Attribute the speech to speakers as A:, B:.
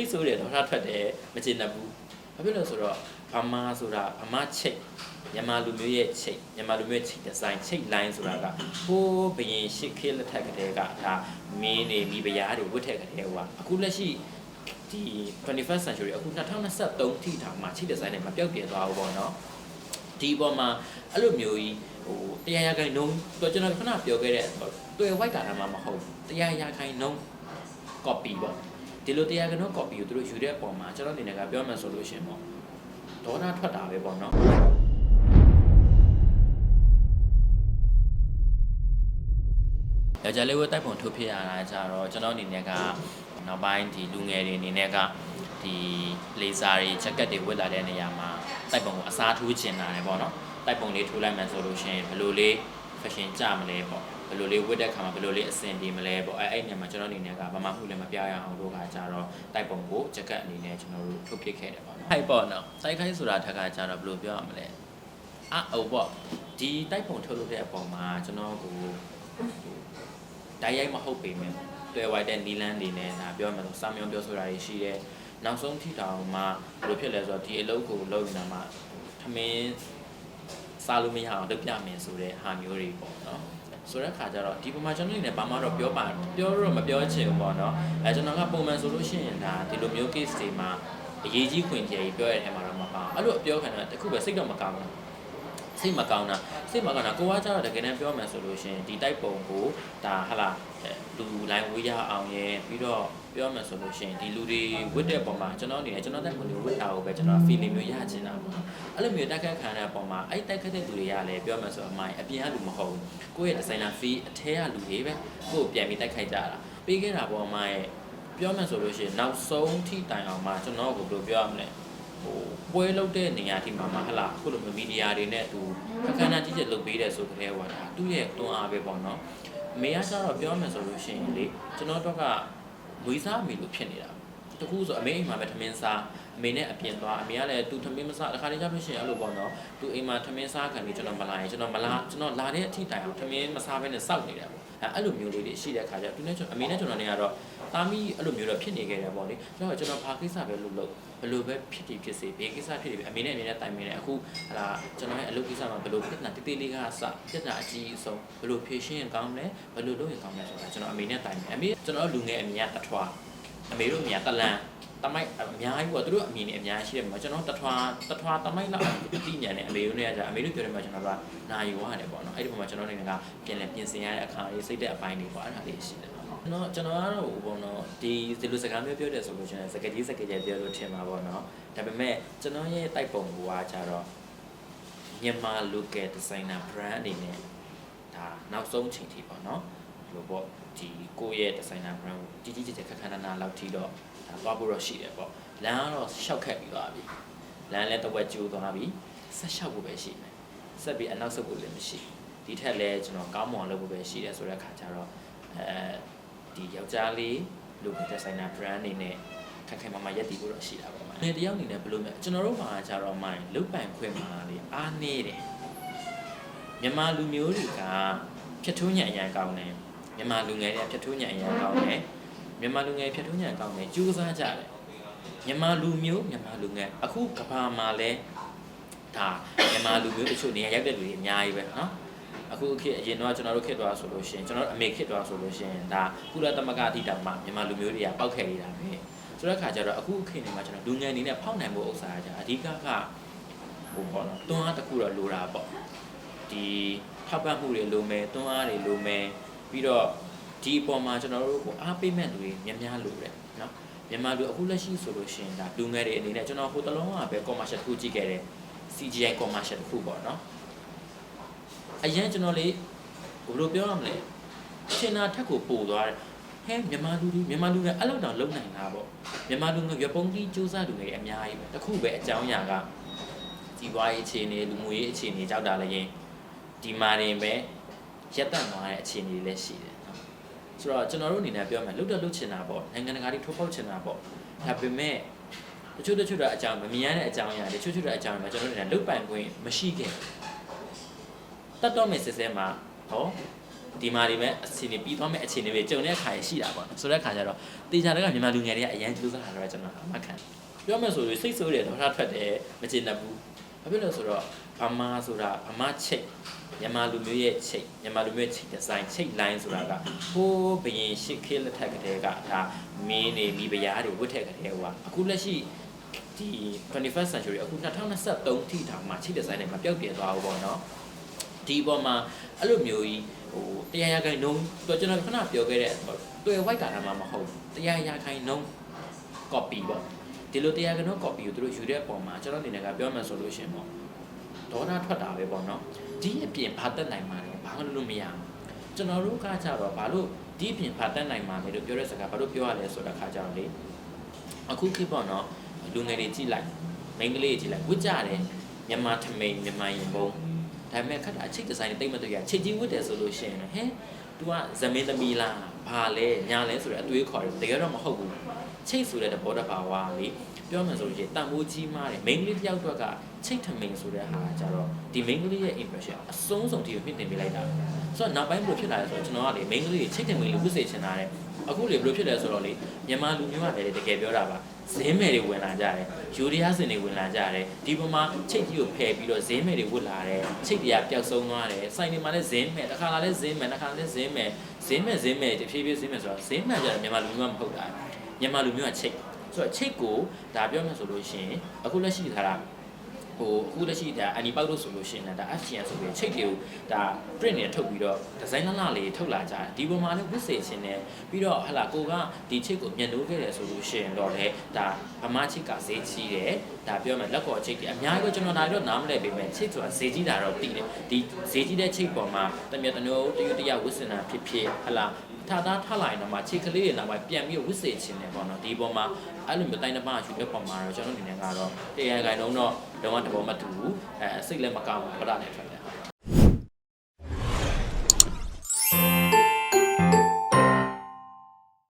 A: စိတ်ဆိုးတယ်တော့ထားထွက်တယ်မကျေနပ်ဘူးဘာဖြစ်လို့လဲဆိုတော့ဗမာဆိုတာဗမာချိတ်မြန်မာလူမျိုးရဲ့ချိတ်မြန်မာလူမျိုးရဲ့ချိတ်ဒီဇိုင်းချိတ် line ဆိုတာကဟိုးဘရင်ရှစ်ခေတ်လက်ထက်ကတည်းကဒါမင်းတွေမိဖုရားတွေဝတ်ထက်ကတည်းကအခုလက်ရှိဒီ 21st century အခု2023ထိတောင်မှချိတ်ဒီဇိုင်းတွေမပြောက်ပြဲသွားဘူးပေါ့နော်ဒီပေါ်မှာအဲ့လိုမျိုးကြီးဟိုတရားရခိုင်နှုံးတော့ကျွန်တော်ခဏပြောခဲ့တဲ့တွေ့ white တာမှမဟုတ်ဘူးတရားရခိုင်နှုံး copy ပေါ့ ဒီလိုတရားကတော့ copy ကိုသူတို့ယူတဲ့အပေါ်မှာကျွန်တော်အနေနဲ့ကပြောမှဆိုလို့ရှိရင်ပေါ့ဒေါသထွက်တာပဲပေါ့နော်ယောက်ျားလေးဝတ်တိုက်ပုံထုတ်ဖြစ်ရတာကြတော့ကျွန်တော်အနေနဲ့ကနောက်ပိုင်းဒီလူငယ်တွေအနေနဲ့ကဒီလေဆာတွေဂျက်ကက်တွေဝတ်လာတဲ့နေရာမှာတိုက်ပုံကိုအစားထိုးချင်တာလေပေါ့နော်တိုက်ပုံလေးထိုးလိုက်မှဆိုလို့ရှိရင်ဘယ်လိုလေး fashion ကြမလဲပေါ့ ဘယ်လိုလေးဝတ်တဲ့ခါမှာဘယ်လိုလေးအဆင်ပြေမလဲပေါ့အဲအဲ့နေရာမှာကျွန်တော်အနေနဲ့ကဘာမှမှုလည်းမပြရအောင်လို့ခါကြတော့တိုက်ပုံကိုဂျက်ကက်အနေနဲ့ကျွန်တော်တို့ထုတ်ပစ်ခဲ့တယ်ပေါ့နော်ဟိုက်ပေါ့နော်စိုက်ခိုင်းဆိုတာထက်ကကြတော့ဘယ်လိုပြောရမလဲအာဟုတ်ပေါ့ဒီတိုက်ပုံထုတ်လုပ်တဲ့အပေါ်မှာကျွန်တော်ကိုတိုက်ရိုက်မဟုတ်ပေမဲ့တွေ့ဝိုက်တဲ့နီလန်းတွေနဲ့ဒါပြောမှဆိုစာမြောင်းပြောဆိုတာတွေရှိတယ်နောက်ဆုံးထိတောင်မှဘယ်လိုဖြစ်လဲဆိုတော့ဒီအလုပ်ကိုလုပ်နေတာမှထမင်းစားလို့မရအောင်လုပ်ပြမယ်ဆိုတဲ့ဟာမျိုးတွေပေါ့နော် ဆိုတဲ့ခါကျတော့ဒီပုံမှာကျွန်တော်နေဘာမှတော့ပြောပါပြောတော့မပြောချင်ဘူးပေါ့နော်အဲကျွန်တော်ကပုံမှန်ဆိုလို့ရှိရင်ဒါဒီလိုမျိုး case တွေမှာအရေးကြီးခွင့်ကြရေးပြောရတဲ့ထဲမှာတော့မပါအဲ့လိုအပြောခံတာတခုပဲစိတ်တော့မကောင်းဘူး စိတ်မကောင်းတာစိတ်မကောင်းတာကိုကကျတော့တကယ်တမ်းပြောမှဆိုလို့ရှိရင်ဒီတိုက်ပုံကိုဒါဟလာလူလိုင်းဝေးရအောင်ရယ်ပြီးတော့ပြောမှဆိုလို့ရှိရင်ဒီလူတွေဝတ်တဲ့ပုံမှာကျွန်တော်အနေနဲ့ကျွန်တော်တက်ကိုဝတ်တာကိုပဲကျွန်တော် feeling မျိုးရချင်တာပေါ့နော်အဲ့လိုမျိုးတိုက်ခတ်ခံရတဲ့ပုံမှာအဲ့တိုက်ခတ်တဲ့လူတွေကလည်းပြောမှဆိုအမိုင်းအပြင်ကလူမဟုတ်ဘူးကိုယ့်ရဲ့ designer fee အထဲကလူတွေပဲကိုယ့်ကိုပြန်ပြီးတိုက်ခိုက်ကြတာပြီးခဲ့တာပေါ့အမိုင်းပြောမှဆိုလို့ရှိရင်နောက်ဆုံးထိတိုင်အောင်မှကျွန်တော်ကိုဘယ်လိုပြောရမလဲ ဟိုပွဲလုပ်တဲ့နေရာဒီမှာမှဟလာခုလိုမီဒီယာတွေနဲ့သူအခမ်းအနားကြီးကြီးလုပ်ပေးတယ်ဆိုကြတဲ့ဟိုတာသူ့ရဲ့တွန်းအားပဲပေါ့နော်အမေကကျတော့ပြောမယ်ဆိုလို့ရှိရင်လေကျွန်တော်တို့ကဝေးစားအမေလို့ဖြစ်နေတာတခုဆိုအမေအိမ်မှာပဲထမင်းစားအမေနဲ့အပြင်သွားအမေကလည်းသူထမင်းမစားတခါတည်းကြလို့ရှိရင်အဲ့လိုပေါ့နော်သူအိမ်မှာထမင်းစားခံပြီးကျွန်တော်မလာရင်ကျွန်တော်မလာကျွန်တော်လာတဲ့အထိတိုင်အောင်ထမင်းမစားဘဲနဲ့စောက်နေတယ်ပေါ့ အဲအဲ့လိုမျိုးလေးတွေရှိတဲ့ခါကျသူနဲ့ကျွန်တော်အမေနဲ့ကျွန်တော်နေရတော့တာမီအဲ့လိုမျိုးတော့ဖြစ်နေခဲ့တယ်ပေါ့လေကျွန်တော်ကျွန်တော်ဘာကိစ္စပဲလုပ်လို့ဘယ်လိုပဲဖြစ်ဖြစ်ဖြစ်စေဘယ်ကိစ္စဖြစ်ဖြစ်အမေနဲ့အမေနဲ့တိုင်မင်းနဲ့အခုဟလာကျွန်တော်ရဲ့အလုပ်ကိစ္စမှာဘယ်လိုပြဿနာတိတိလေးကအစပြဿနာအကြီးအဆုံးဘယ်လိုဖြေရှင်းရင်ကောင်းမလဲဘယ်လိုလုပ်ရင်ကောင်းမလဲဆိုတာကျွန်တော်အမေနဲ့တိုင်မယ်အမေကျွန်တော်လူငယ်အမေကတထွားအမေတို့အမေကတလန် တမိုက်အများကြီးပေါ့သူတို့အမြင်နဲ့အများကြီးရှိတယ်မှာကျွန်တော်တထွားတထွားတမိုက်လောက်တိညာနဲ့အမေတို့နဲ့ကကြာအမေတို့ပြောတယ်မှာကျွန်တော်ကနာယူရတယ်ပေါ့နော်အဲ့ဒီပုံမှာကျွန်တော်နေကပြင်လဲပြင်ဆင်ရတဲ့အခါလေးစိတ်တဲ့အပိုင်းတွေပေါ့အဲ့ဒါလေးရှိတယ်ကျွန်တော်ကျွန်တော်ကတော့ဟိုပေါ့နော်ဒီဒီလိုစကားမျိုးပြောတယ်ဆိုလို့ရှိရင်စကားကြီးစကားကြီးပြောလို့ထင်မှာပေါ့နော်ဒါပေမဲ့ကျွန်တော်ရဲ့တိုက်ပုံကကြတော့မြန်မာ local designer brand အနေနဲ့ဒါနောက်ဆုံးချိန်ထိပေါ့နော်ဒီ လိုပေါ့ဒီကိုယ့်ရဲ့ designer brand ကိုကြီးကြီးကျယ်ကျယ်ခက်ခက်နာနာလောက်ထိတော့ဒါသွားဖို့တော့ရှိတယ်ပေါ့လမ်းကတော့ရှောက်ခက်ပြီးသွားပြီလမ်းလည်းတစ်ဝက်ကျိုးသွားပြီဆက်လျှောက်ဖို့ပဲရှိမယ်ဆက်ပြီးအနောက်ဆုတ်ဖို့လည်းမရှိဒီထက်လည်းကျွန်တော်ကောင်းမွန်လုပ်ဖို့ပဲရှိတယ်ဆိုတဲ့အခါကျတော့အဲဒီယောက်ျားလေးလူကဒီဇိုင်နာ brand အနေနဲ့ခက်ခဲမမရက်တည်ဖို့တော့ရှိတာပေါ့။ဒီတယောက်အနေနဲ့ဘယ်လိုလဲကျွန်တော်တို့မှာကျတော့မိုင်းလုတ်ပိုင်ခွင့်မှာလေအားနေတယ်။မြန်မာလူမျိုးတွေကဖြတ်ထုံးညံအရန်ကောင်းတယ်။ မြန်မာလူငယ်တွေကဖြတ်ထုံးညံအရန်ကောင်းတယ်။မြန်မာလူငယ်ဖြတ်ထုံးညံကောင်းတယ်ကြိုးစားကြတယ်။မြန်မာလူမျိုးမြန်မာလူငယ်အခုကဘာမှာလဲဒါမြန်မာလူမျိုးတချို့နေရာရောက်တဲ့လူတွေအများကြီးပဲနော်။အခုခေတ်အရင်တော့ကျွန်တော်တို့ခေတ်သွားဆိုလို့ရှိရင်ကျွန်တော်တို့အမေခေတ်သွားဆိုလို့ရှိရင်ဒါကုလသမဂ္ဂအထိတောင်မှမြန်မာလူမျိုးတွေကပောက်ခဲ့နေတာပဲဆိုတဲ့အခါကျတော့အခုခေတ်နေမှာကျွန်တော်လူငယ်အနေနဲ့ဖောက်နိုင်ဖို့ဥစ္စာကအဓိကကဟိုပေါ့နော်တွန်းအားတစ်ခုတော့လိုတာပေါ့ဒီထောက်ပံ့မှုတွေလိုမယ်တွန်းအားတွေလိုမယ် ပြီးတော့ဒီအပေါ်မှာကျွန်တော်တို့ကိုအားပေးမဲ့လူတွေများများလိုတယ်နော်မြန်မာလူအခုလက်ရှိဆိုလို့ရှိရင်ဒါလူငယ်တွေအနေနဲ့ကျွန်တော်ဟိုတလုံးကပဲ commercial တစ်ခုကြည့်ခဲ့တယ် CGI commercial တစ်ခုပေါ့နော်အရင်ကျွန်တော်လေးဘယ်လိုပြောရမလဲချင်တာထက်ကိုပို့သွားတယ်ဟဲမြန်မာလူတွေမြန်မာလူတွေအဲ့လောက်တောင်လုံနိုင်တာပေါ့မြန်မာလူငယ်ရပုံကြီးစူးစမ်းလူငယ်တွေအများကြီးပဲတခုပဲအကြောင်းအရာကဒီဝါရေးအခြေအနေလူမှုရေးအခြေအနေကြောက်တာလည်းရင်ဒီမာရင်ပဲ ရက်တန့်သွားတဲ့အခြေအနေတွေလည်းရှိတယ်နော်ဆိုတော့ကျွန်တော်တို့အနေနဲ့ပြောမယ်လုတ်တော့လုတ်ချင်တာပေါ့နိုင်ငံတကာတွေထိုးဖောက်ချင်တာပေါ့ဒါပေမဲ့တချို့တချို့တော့အကြောင်းမမြင်ရတဲ့အကြောင်းအရာတချို့တချို့တော့အကြောင်းအရာကျွန်တော်တို့အနေနဲ့လုတ်ပိုင်ခွင့်မရှိခဲ့ဘူးတတ်တော့မယ်စစ်စဲမှာဟောဒီမှာဒီမဲ့အခြေအနေပြီးသွားမဲ့အခြေအနေပဲကြုံတဲ့အခါရရှိတာပေါ့နော်ဆိုတဲ့အခါကျတော့တေချာတွေကမြန်မာလူငယ်တွေကအရန်ကြိုးစားတာတော့ကျွန်တော်အမှတ်ခံပြောမယ်ဆိုလို့စိတ်ဆိုးတယ်ဒေါသထွက်တယ်မကျေနပ်ဘူးဘာဖြစ်လို့ဆိုတော့ဗမာဆိုတာဗမာချိတ် မြန်မာလူမျိုးရဲ့ချိတ်မြန်မာလူမျိုးရဲ့ချိတ်ဒီဇိုင်းချိတ် line ဆိုတာကဟိုးဘရင်ရှစ်ခေတ်လက်ထက်ကတည်းကဒါမင်းတွေမိဖုရားတွေဝတ်ထက်ကတည်းကအခုလက်ရှိဒီ 21st century အခု2023ထိတောင်မှချိတ်ဒီဇိုင်းတွေမပြောက်ပြဲသွားဘူးပေါ့နော်ဒီအပေါ်မှာအဲ့လိုမျိုးကြီးဟိုတရားရခိုင်နှုံးတော့ကျွန်တော်ခဏပြောခဲ့တဲ့တွေ့ white ကာတာမှမဟုတ်ဘူးတရားရခိုင်နှုံး copy ပေါ့ဒီလိုတရားကနှုံး copy ကိုသူတို့ယူတဲ့အပေါ်မှာကျွန်တော်အနေနဲ့ကပြောမှဆိုလို့ရှရင်ပေါ့ ဒေါသထွက်တာပဲပေါ့နော်ဒီအပြင်ဘာတက်နိုင်မှာလဲဘာလို့လို့မရဘူးကျွန်တော်တို့ကကြတော့ဘာလို့ဒီအပြင်ဘာတက်နိုင်မှာလဲလို့ပြောတဲ့စကားဘာလို့ပြောရလဲဆိုတဲ့ခါကြတော့လေအခုခေတ်ပေါ့နော်လူငယ်တွေကြည့်လိုက်မိန်းကလေးတွေကြည့်လိုက်ဝစ်ကြတယ်မြန်မာထမိန်မြန်မာရင်ပုံဒါပေမဲ့ခက်တာအချိတ်ဒီဇိုင်းတိတ်မတွေ့ရချိတ်ကြီးဝစ်တယ်ဆိုလို့ရှိရင်ဟဲ तू ကဇမင်းသမီးလားဘာလဲညာလဲဆိုတဲ့အတွေးခေါ်တယ်တကယ်တော့မဟုတ်ဘူး ချိတ်ဆိုတဲ့သဘောတဘာဝလေပြောမှဆိုလို့ရှိရင်တန်ဖိုးကြီးမားတယ်မိန်းကလေးတစ်ယောက်တော့ကချိတ်ထမိန်ဆိုတဲ့ဟာကြတော့ဒီမိန်းကလေးရဲ့ impression အဆုံးစုံဒီကိုမြင့်တင်ပေးလိုက်တာဆိုတော့နောက်ပိုင်းဘယ်လိုဖြစ်လာလဲဆိုတော့ကျွန်တော်ကလေမိန်းကလေးချိတ်ထမိန်လို့ဝစ်စေချင်တာတဲ့အခုလေဘယ်လိုဖြစ်လဲဆိုတော့လေမြန်မာလူမျိုးကလည်းတကယ်ပြောတာပါဇင်းမယ်တွေဝင်လာကြတယ်ယူရီးယားစင်တွေဝင်လာကြတယ်ဒီပုံမှာချိတ်ကြီးကိုဖယ်ပြီးတော့ဇင်းမယ်တွေဝင်လာတယ်ချိတ်တွေကပျောက်ဆုံးသွားတယ်စိုင်တွေမှာလည်းဇင်းမယ်တစ်ခါလာလည်းဇင်းမယ်တစ်ခါလည်းဇင်းမယ်ဇင်းမယ်ဇင်းမယ်တဖြည်းဖြည်းဇင်းမယ်ဆိုတော့ဇင်းမှန်ကြတယ်မြန်မာလူမျိုးကမဟုတ်တာ မြန်မာလူမျိုးကချိတ်ဆိုတော့ချိတ်ကိုဒါပြောမှဆိုလို့ရှိရင်အခုလက်ရှိထားတာဟိုအခုလက်ရှိဒါအနီပေါက်လို့ဆိုလို့ရှိရင်ဒါ FGN ဆိုပြီးချိတ်တွေကိုဒါ print နဲ့ထုတ်ပြီးတော့ဒီဇိုင်းလှလှလေးထုတ်လာကြတယ်ဒီပုံမှာလည်းဝစ်စေခြင်းနဲ့ပြီးတော့ဟလာကိုကဒီချိတ်ကိုမြန်လို့ခဲ့တယ်ဆိုလို့ရှိရင်တော့လေဒါဗမာချိတ်ကဈေးကြီးတယ်ဒါပြောမယ်လက်ကော်ချိတ်တွေအများကြီးတော့ကျွန်တော်ဒါတော့နားမလဲပေမဲ့ချိတ်ဆိုတာဈေးကြီးတာတော့တည်တယ်ဒီဈေးကြီးတဲ့ချိတ်ပေါ်မှာတမျက်တစ်မျိုးတရွတ်တရဝစ်စင်တာဖြစ်ဖြစ်ဟလာ ထားသားထားလိုက်တော့မှချိတ်ကလေးတွေနောက်ပိုင်းပြန်ပြီးဝစ်စေခြင်းနဲ့ပေါ့နော်ဒီပေါ်မှာအဲ့လိုမျိုးတိုင်းတစ်ပါးရှူတဲ့ပုံမှာတော့ကျွန်တော်အနေနဲ့ကတော့တရားခိုင်လုံးတော့လုံးဝတဘောမတူဘူးအဲစိတ်လည်းမကောင်းဘူးဗလာနဲ့ထွက်တယ်